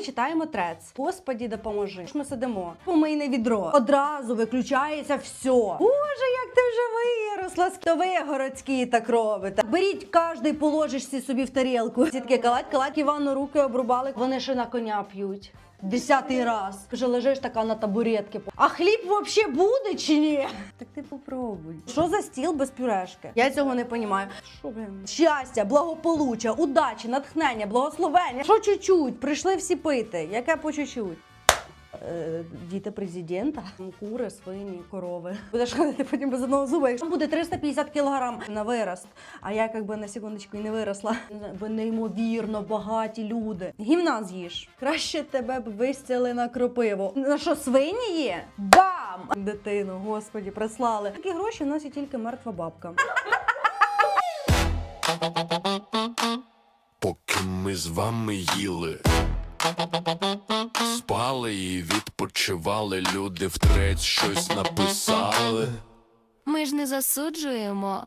читаємо трец. Господі, допоможи. Ми сидимо. Помийне відро. Одразу виключається все. Боже, як ти вже виросла. То ви городські так робите. Беріть кожний положишся собі в тарілку. Сітки калать, калать, Івану руки обрубали. Вони ще на коня п'ють. Десятий раз. Вже лежиш така на табуретці. А хліб взагалі буде чи ні? Так ти попробуй. Що за стіл без пюрешки? Я цього не розумію. Що блин? Щастя, благополуччя, удачі, натхнення, благословення. Що чуть-чуть? Прийшли всі пити. Яке по чуть-чуть? Е, Діти президента, кури, свині, корови. Будеш ходити потім без одного зуба. Якщо буде 350 кілограм на вирост, а я якби на секундочку і не виросла. Ви неймовірно багаті люди. Гімна з'їж. Краще тебе б вистяли на кропиво. На що свині є? Бам! Дитину, господі, прислали. Такі гроші носить тільки мертва бабка. Поки ми з вами їли, спали і відпочивали, люди втреть щось написали. Ми ж не засуджуємо.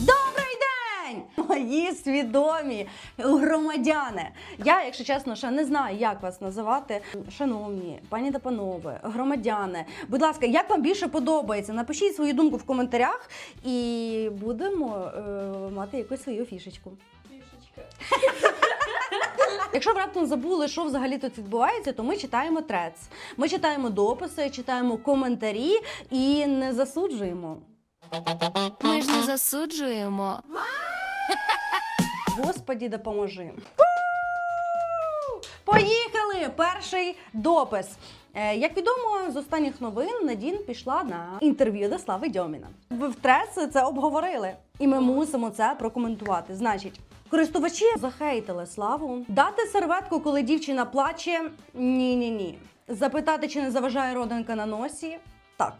Добрий день! Мої свідомі громадяни. Я, якщо чесно, ще не знаю, як вас називати. Шановні, пані та панове, громадяни. Будь ласка, як вам більше подобається? Напишіть свою думку в коментарях і будемо е, мати якусь свою фішечку. Якщо ви раптом забули, що взагалі тут відбувається, то ми читаємо трец. Ми читаємо дописи, читаємо коментарі і не засуджуємо. Ми ж не засуджуємо. Господі, допоможи. Поїхали! Перший допис. Е, Як відомо з останніх новин, Надін пішла на інтерв'ю до Слави Дьоміна. Ви в трес це обговорили, і ми мусимо це прокоментувати. Значить, користувачі захейтили славу. Дати серветку, коли дівчина плаче. Ні, ні, ні. Запитати, чи не заважає родинка на носі. Так.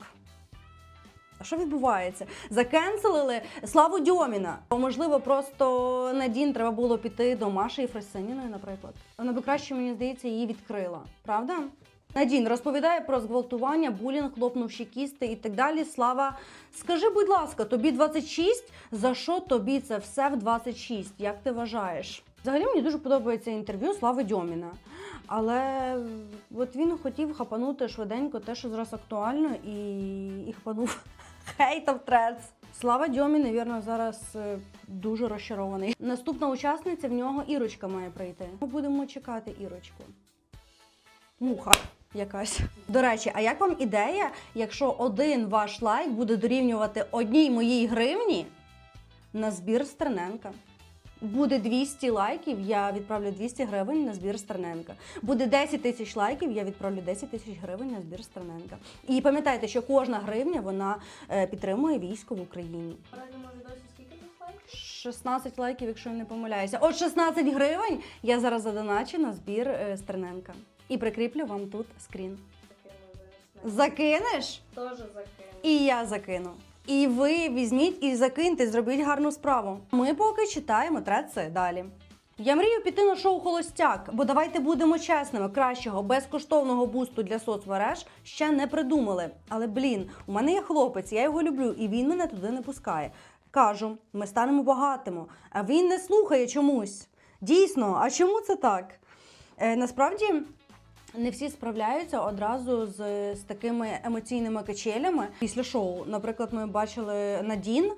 А що відбувається? Закенселили Славу Дьоміна. Можливо, просто Надін треба було піти до Маші Фресеніної, наприклад. Вона би краще, мені здається, її відкрила. Правда? Надін розповідає про зґвалтування, булінг, хлопнувші кісти і так далі. Слава, скажи, будь ласка, тобі 26? За що тобі це все в 26? Як ти вважаєш? Взагалі мені дуже подобається інтерв'ю Слави Дьоміна. Але от він хотів хапанути швиденько те, що зараз актуально, і, і хапанув хейтов трец. Слава Дьомі, навірно, зараз е, дуже розчарований. Наступна учасниця в нього Ірочка має прийти. Ми будемо чекати Ірочку. Муха якась. До речі, а як вам ідея, якщо один ваш лайк буде дорівнювати одній моїй гривні на збір Стерненка? Буде 200 лайків, я відправлю 200 гривень на збір Стерненка. Буде 10 тисяч лайків, я відправлю 10 тисяч гривень на збір Стерненка. І пам'ятайте, що кожна гривня вона е, підтримує військо в Україні. 16 лайків, якщо я не помиляюся. От 16 гривень я зараз задоначу на збір е, Стерненка. І прикріплю вам тут скрін. Закинеш? Тоже закину. І я закину. І ви візьміть і закиньте, зробіть гарну справу. Ми поки читаємо треци далі. Я мрію піти на шоу Холостяк, бо давайте будемо чесними, кращого безкоштовного бусту для соцмереж ще не придумали. Але блін, у мене є хлопець, я його люблю, і він мене туди не пускає. Кажу, ми станемо багатимо, а він не слухає чомусь. Дійсно, а чому це так? Е, насправді не всі справляються одразу з, з такими емоційними качелями після шоу. Наприклад, ми бачили Надін.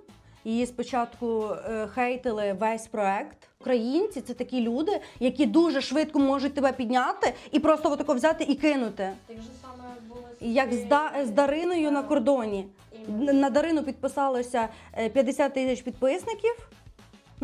Її спочатку е, хейтили весь проект. Українці це такі люди, які дуже швидко можуть тебе підняти і просто отако взяти і кинути. Так же саме було Як з, да, з Дариною на кордоні. На Дарину підписалося е, 50 тисяч підписників.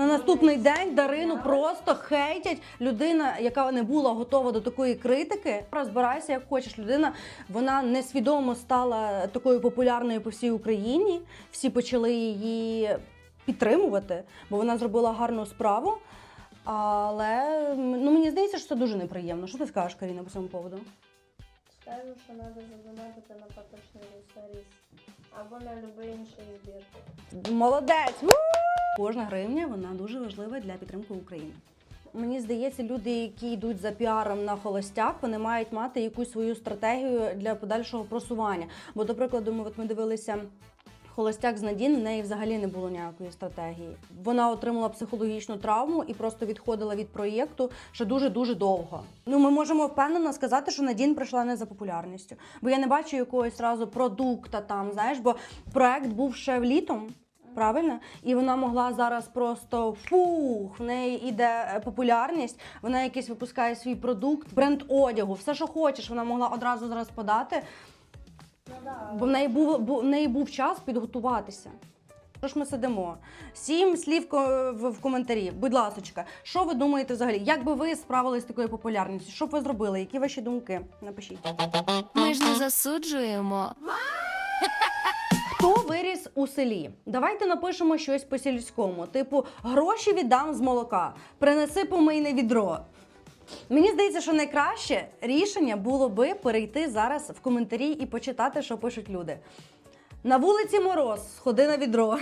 На наступний день Дарину просто хейтять. Людина, яка не була готова до такої критики. Розбирайся, як хочеш. Людина вона несвідомо стала такою популярною по всій Україні. Всі почали її підтримувати, бо вона зробила гарну справу. Але ну, мені здається, що це дуже неприємно. Що ти скажеш, Каріна, по цьому поводу? Скажу, що треба задонатити на поточний ресурс або на будь-який інший збір. Молодець! Кожна гривня вона дуже важлива для підтримки України. Мені здається, люди, які йдуть за піаром на холостяк, вони мають мати якусь свою стратегію для подальшого просування. Бо, до прикладу, ми от ми дивилися Холостяк з Надін, в неї взагалі не було ніякої стратегії. Вона отримала психологічну травму і просто відходила від проєкту ще дуже-дуже довго. Ну, ми можемо впевнено сказати, що Надін прийшла не за популярністю. Бо я не бачу якогось разу продукта там, знаєш, бо проект був ще літом. Правильно? І вона могла зараз просто фух, в неї іде е, популярність, вона якийсь випускає свій продукт, бренд одягу, все, що хочеш, вона могла одразу зараз подати, да. бо в неї був, бу- в неї був час підготуватися. Що ж ми сидимо? Сім слів в, в коментарі. Будь ласочка, що ви думаєте взагалі? Як би ви справились з такою популярністю? Що б ви зробили? Які ваші думки? Напишіть. Ми ж не засуджуємо. У селі? Давайте напишемо щось по сільському, типу гроші віддам з молока, принеси помийне відро. Мені здається, що найкраще рішення було би перейти зараз в коментарі і почитати, що пишуть люди. На вулиці мороз, сходи на відро.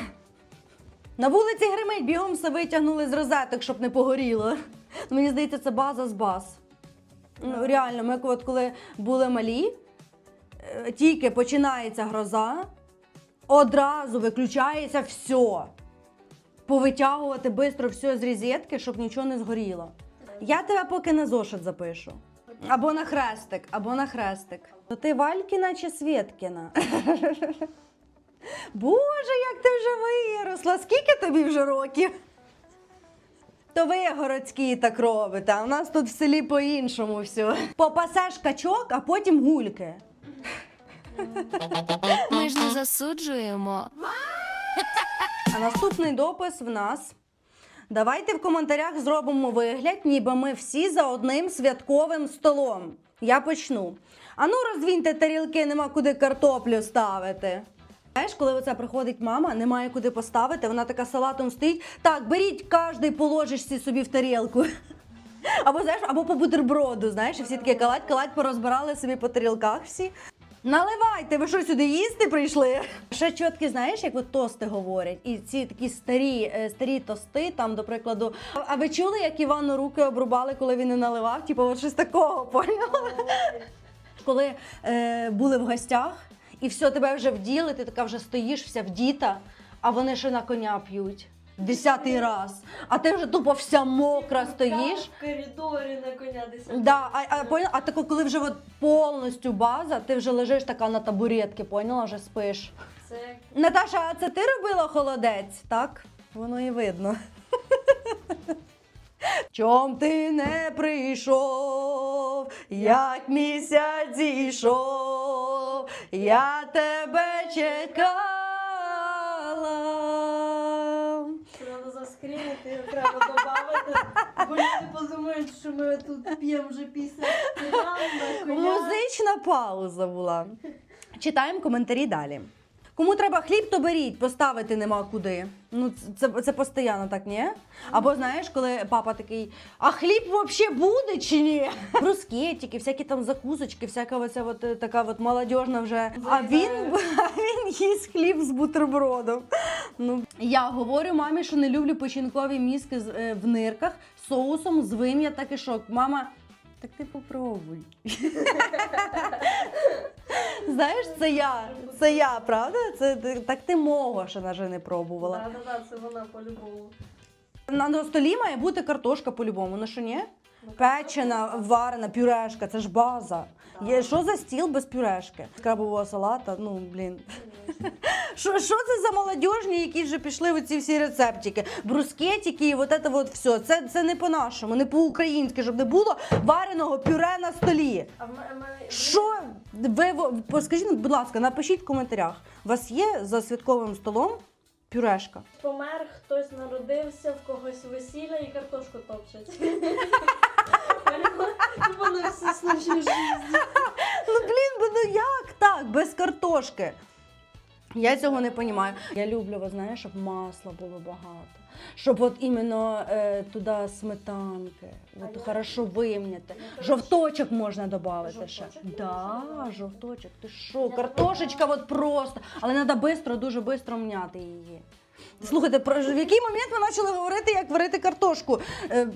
На вулиці гримить, бігом все витягнули з розеток, щоб не погоріло. Мені здається, це база з баз. Ну, реально, ми от коли були малі, е, тільки починається гроза, одразу виключається все. Повитягувати швидко все з розетки, щоб нічого не згоріло. Я тебе поки на зошит запишу. Або на хрестик, або на хрестик. То ти Валькіна чи Свєткіна? Боже, як ти вже виросла! Скільки тобі вже років? То ви городські так робите, а у нас тут в селі по-іншому все. Попасеш качок, а потім гульки. Засуджуємо. А наступний допис в нас. Давайте в коментарях зробимо вигляд, ніби ми всі за одним святковим столом. Я почну. Ану, роздвіньте тарілки, нема куди картоплю ставити. Знаєш, коли оце приходить мама, немає куди поставити, вона така салатом стоїть. Так, беріть кожний по ложечці собі в тарілку. Або знаєш, або по бутерброду, знаєш, і всі такі калать, калать порозбирали собі по тарілках всі. Наливайте, ви що сюди їсти прийшли? Ще чіткі, знаєш, як от тости говорять, і ці такі старі, е, старі тости, там, до прикладу. А ви чули, як Івану руки обрубали, коли він не наливав? Типу, от щось такого, поняла? Коли е, були в гостях, і все, тебе вже вділи, ти така вже стоїш, вся вдіта, а вони ще на коня п'ють. Десятий раз. А ти вже тупо вся мокра стоїш. В коридорі на коня десь. Да, а, а, поняла? а тако, коли вже от повністю база, ти вже лежиш така на табуретці, поняла, вже спиш. Це Наташа, а це ти робила холодець? Так? Воно і видно. Чом ти не прийшов, як місяць зійшов, я тебе чекала. Заскрінити, треба додати, бо люди подумають, що ми тут п'ємо вже після. Музична пауза була. Читаємо коментарі далі. Кому треба хліб, то беріть, поставити нема куди. Ну, це, це, це постійно так, ні? Або знаєш, коли папа такий, а хліб взагалі буде чи ні? Брускетики, всякі там закусочки, всяка оця от, е, така от молодіжна вже. А він, а він їсть хліб з бутербродом. Ну, я говорю мамі, що не люблю печінкові мізки е, в нирках з соусом, з вим'я так і шок. Мама, так ти попробуй. Знаєш, це я. Це я, правда? Це так ти мого ще навіть не пробувала. Так, так, це вона по-любому. На, на столі має бути картошка по-любому, ну що ні? Печена, варена, пюрешка, це ж база. Є, що за стіл без пюрешки? Крабового салата, ну блін. Що, що це за молодіжні, які вже пішли в ці всі рецептики? Брускетики і от це от все. Це, це не по-нашому, не по-українськи, щоб не було вареного пюре на столі. Що ви- скажіть, будь ласка, напишіть в коментарях. У вас є за святковим столом пюрешка? Помер, хтось народився, в когось весілля і картошку топчать. Вони все случаї житті. Ну блін, бо ну як так? Без картошки. Я цього не розумію. Я люблю, ви знаєш, щоб масла було багато. Щоб от іменно е, туди сметанки, от я- хорошо вимняти. Я, Жовточок можна додати ще. Жовточок Да, можна? жовточок. Ти що? Я Картошечка от просто. Але треба швидко, дуже швидко мняти її. Слухайте, про в який момент ми почали говорити, як варити картошку? Е,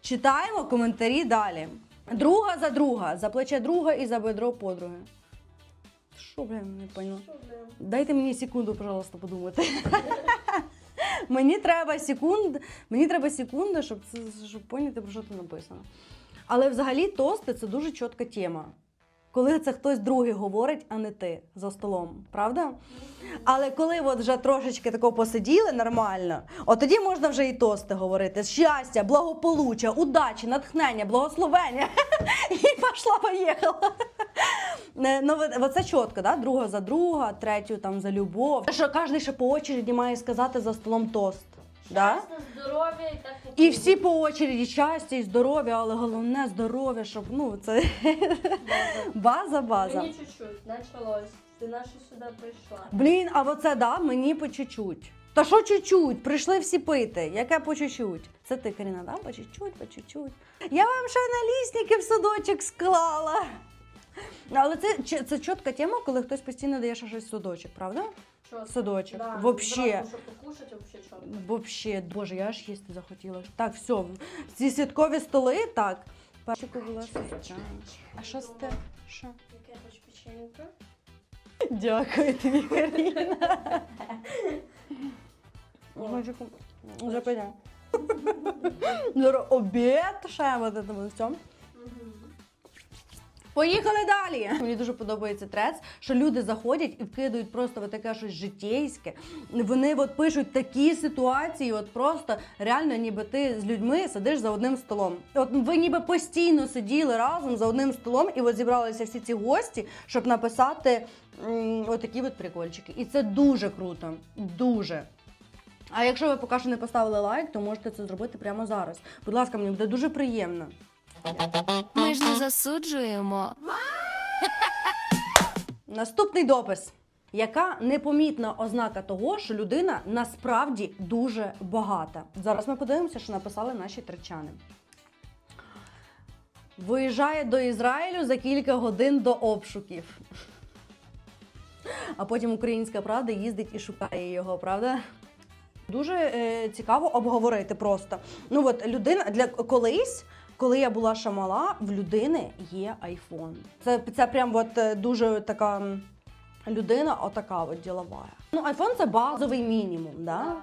читаємо коментарі далі. Друга за друга, за плече друга і за бедро подруги. Що, блін, не поняла. Що, блін? Дайте мені секунду, пожалуйста, подумати. мені треба секунд, мені треба секунда, щоб це щоб поняти, про що тут написано. Але взагалі тости це дуже чітка тема. Коли це хтось другий говорить, а не ти за столом, правда? Але коли от вже трошечки тако посиділи нормально, от тоді можна вже і тости говорити. Щастя, благополуччя, удачі, натхнення, благословення. І пішла, поїхала. Не, Ну, оце чітко, да? друга за друга, третю там за любов. Що кожен ще по очереді має сказати за столом тост. Да? Здоров'я і так І всі по очереді щастя і здоров'я, але головне здоров'я, щоб ну це база, база. Мені чуть-чуть, началось. Ти наша сюди прийшла. Блін, а оце да, мені по чуть-чуть. Та що чуть-чуть? Прийшли всі пити. Яке по чуть-чуть? Це ти, Каріна, да? По чуть-чуть, по чуть-чуть. Я вам ще налісники в садочок склала. Ну, Але це, ч- це чітка тема, коли хтось постійно дає ще щось в садочок, правда? Чого? Садочок. Да, Вообще. Щоб покушати, вообще. Вообще, боже, я аж їсти захотіла. Так, все, ці святкові столи, так. Перчику була сестра. А що з те? Що? Яке я хочу печенька? Дякую тобі, Каріна. Зараз обід ще в цьому. Поїхали далі. Мені дуже подобається трец, що люди заходять і вкидають просто от таке щось житейське. Вони от пишуть такі ситуації, от просто реально, ніби ти з людьми сидиш за одним столом. От ви ніби постійно сиділи разом за одним столом, і от зібралися всі ці гості, щоб написати отакі от прикольчики. І це дуже круто. Дуже. А якщо ви поки що не поставили лайк, то можете це зробити прямо зараз. Будь ласка, мені буде дуже приємно. Ми ж не засуджуємо. Наступний допис. Яка непомітна ознака того, що людина насправді дуже багата? Зараз ми подивимося, що написали наші тричани. Виїжджає до Ізраїлю за кілька годин до обшуків. А потім українська правда їздить і шукає його, правда? Дуже е, цікаво обговорити просто. Ну от людина для колись, коли я була ще мала, в людини є айфон. Це, це прям от е, дуже така людина, отака от ділова. Ну, айфон це базовий мінімум, да?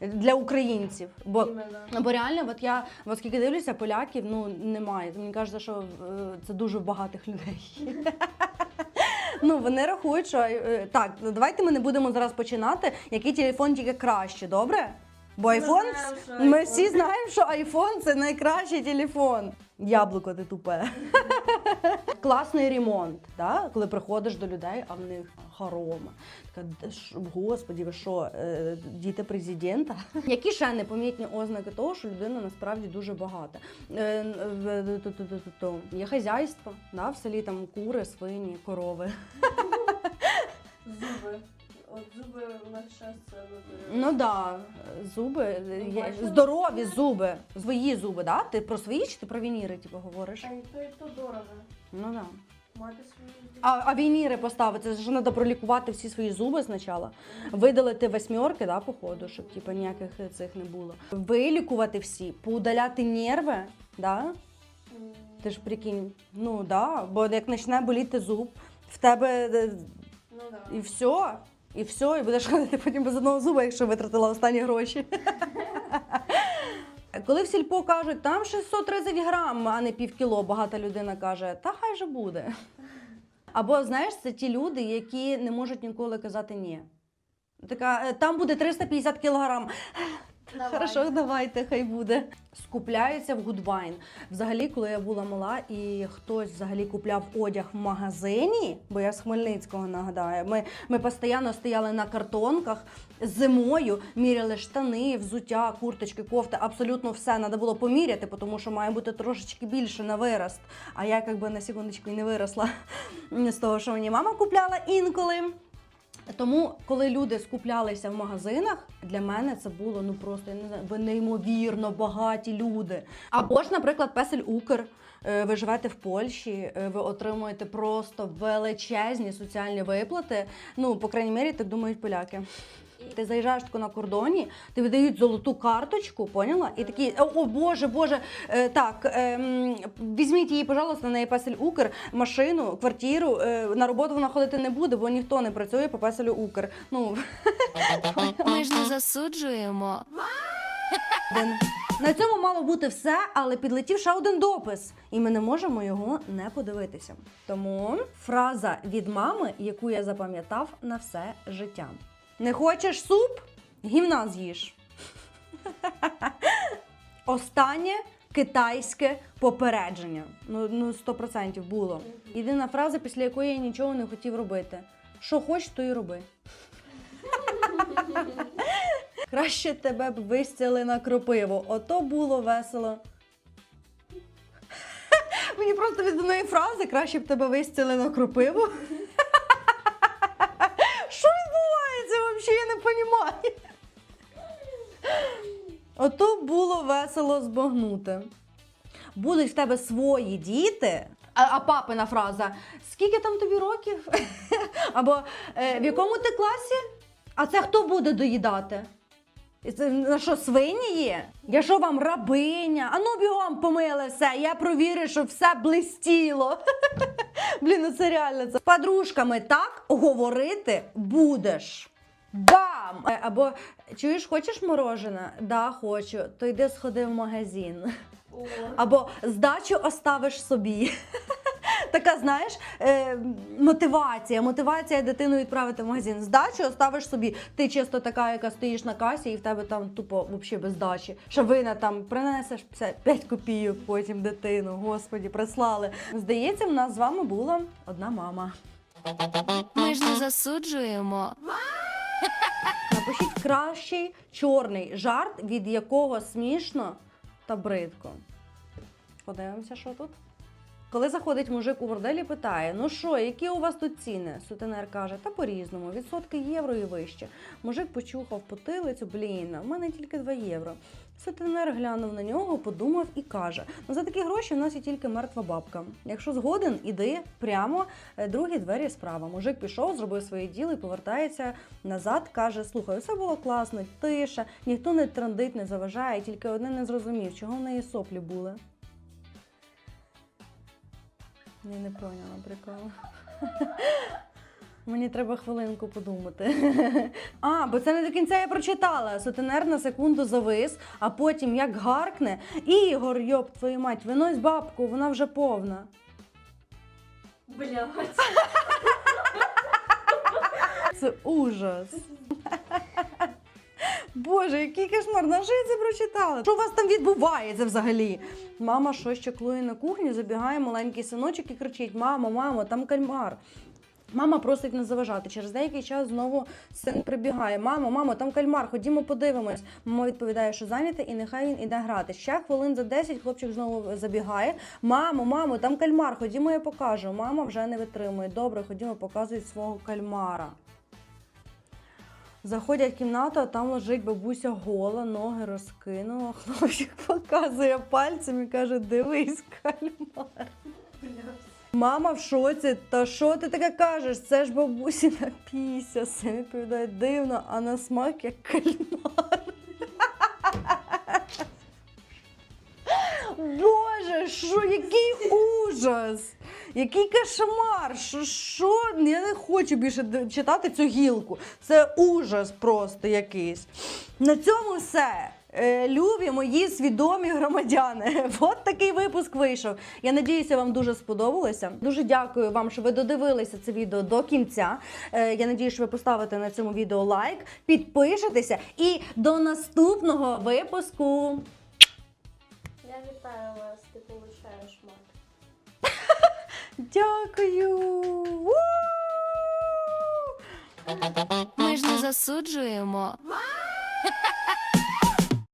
для українців. Бо Бо реально, от я от скільки дивлюся, поляків ну немає. Мені кажеться, що е, це дуже багатих людей. Ну, вони рахують, що е, так, давайте ми не будемо зараз починати, який телефон тільки краще, добре? Бо айфон, знаємо, ми всі знаємо, що айфон це найкращий телефон. Яблуко ти тупе. Класний ремонт, да? коли приходиш до людей, а в них хорома. Така, «Да господі, ви що, е, діти президента? Які ще непомітні ознаки того, що людина насправді дуже багата? Е, ту. Є хазяйство, да? в селі там кури, свині, корови. Зуби. От зуби у нас виборюють. Ну да, зуби, е, є- бачила? здорові зуби, свої зуби, да? Ти про свої чи ти про вініри типу, говориш? А і то, і то дорого. Ну да. Мати свої зуби. А, а вініри поставити, це ж треба пролікувати всі свої зуби спочатку, видалити восьмерки, да, походу, щоб типу, ніяких цих не було. Вилікувати всі, поудаляти нерви, да? М, Ти ж прикинь, ну да, бо як почне боліти зуб, в тебе е, Ну да. і все, і все, і будеш ходити потім без одного зуба, якщо витратила останні гроші. Коли в сільпо кажуть, там 630 грам, а не півкіло, багата людина каже, та хай же буде. Або знаєш, це ті люди, які не можуть ніколи казати ні. Така, «Е, там буде 350 кілограм. Давай. Хорошо, давайте, хай буде. Скупляються в Гудвайн. Взагалі, коли я була мала і хтось взагалі купляв одяг в магазині, бо я з Хмельницького нагадаю, ми, ми постійно стояли на картонках зимою, міряли штани, взуття, курточки, кофти, абсолютно все треба було поміряти, тому що має бути трошечки більше на вирост. А я якби на секундочку і не виросла з того, що мені мама купляла інколи. Тому, коли люди скуплялися в магазинах, для мене це було ну просто я не знаю, ви неймовірно багаті люди. Або ж, наприклад, песель Укр. е, Ви живете в Польщі, е, ви отримуєте просто величезні соціальні виплати. Ну, по крайній мірі, так думають поляки. Ти заїжджаєш тако на кордоні, ти видають золоту карточку, поняла? І такі, о, Боже, Боже, е, так, ем, візьміть її, пожалуйста, на Песель Укр, машину, квартиру. Е, на роботу вона ходити не буде, бо ніхто не працює по Песелю Укр. Ну, Ми ж не засуджуємо. На цьому мало бути все, але підлетів ще один допис, і ми не можемо його не подивитися. Тому фраза від мами, яку я запам'ятав на все життя: Не хочеш суп? Гімна з'їж. Останнє китайське попередження. Ну, ну 100% було. Єдина фраза, після якої я нічого не хотів робити. Що хочеш, то і роби. Краще тебе б вистяли на кропиву. Ото було весело. Мені просто від одної фрази краще б тебе вистяли на кропиву. Розумію. Ото було весело збагнути. Будуть в тебе свої діти. А, а папина фраза: скільки там тобі років? Або е, в якому ти класі? А це хто буде доїдати? На що свині є? Я що вам рабиня? А ну бігом помили все. Я провірю, щоб все блистіло. Блін, ну це реально. Це. З подружками так говорити будеш. Бам! Е, Або чуєш, хочеш морожене? Да, хочу. То йди сходи в магазин. О, Або здачу оставиш собі. Така, знаєш, е, мотивація. Мотивація дитину відправити в магазин. Здачу оставиш собі. Ти чисто така, яка стоїш на касі, і в тебе там тупо взагалі без здачі. Шавина там принесеш 55 копійок потім дитину. Господі, прислали. Здається, в нас з вами була одна мама. Ми ж не засуджуємо. Напишіть кращий чорний жарт, від якого смішно та бридко. Подивимося, що тут. Коли заходить мужик у борделі, питає: ну що, які у вас тут ціни? Сутенер каже, та по-різному, відсотки євро і вище. Мужик почухав потилицю, блін, в мене тільки 2 євро. Сутенер глянув на нього, подумав і каже: ну за такі гроші в нас є тільки мертва бабка. Якщо згоден, іди прямо, е, другі двері справа. Мужик пішов, зробив своє діло і повертається назад. каже: Слухай, все було класно, тиша, ніхто не трандить, не заважає, тільки одне не зрозумів, чого в неї соплі були. Я не поняла прикол. Мені треба хвилинку подумати. А, бо це не до кінця я прочитала. Сутенер на секунду завис, а потім як гаркне. Ігор, йоп, твою мать, винось бабку, вона вже повна. блядь. Це ужас. Боже, який кошмар, на що я це прочитала? Що у вас там відбувається взагалі? Мама щось чеклує на кухні, забігає маленький синочок і кричить: Мамо, мамо, там кальмар. Мама просить не заважати. Через деякий час знову син прибігає. Мамо, мамо, там кальмар, ходімо подивимось. Мама відповідає, що зайнята, і нехай він іде грати. Ще хвилин за 10 хлопчик знову забігає. Мамо, мамо, там кальмар, ходімо, я покажу. Мама вже не витримує. Добре, ходімо, показують свого кальмара. Заходять в кімнату, а там лежить бабуся гола, ноги розкинула. Хлопчик показує пальцем і каже: дивись, кальмар. Мама в шоці, та що ти таке кажеш? Це ж бабусіна піся. Син відповідає дивно, а на смак як кальмар. Боже, що який ужас! Який кошмар! Що, що? Я не хочу більше читати цю гілку. Це ужас просто якийсь. На цьому все. Е, Любі мої свідомі громадяни. От такий випуск вийшов. Я надіюся, вам дуже сподобалося. Дуже дякую вам, що ви додивилися це відео до кінця. Е, Я надію, що ви поставите на цьому відео лайк, підпишетеся і до наступного випуску. Я вітаю вас, ти получаєш мат. Дякую! Ми ж не засуджуємо.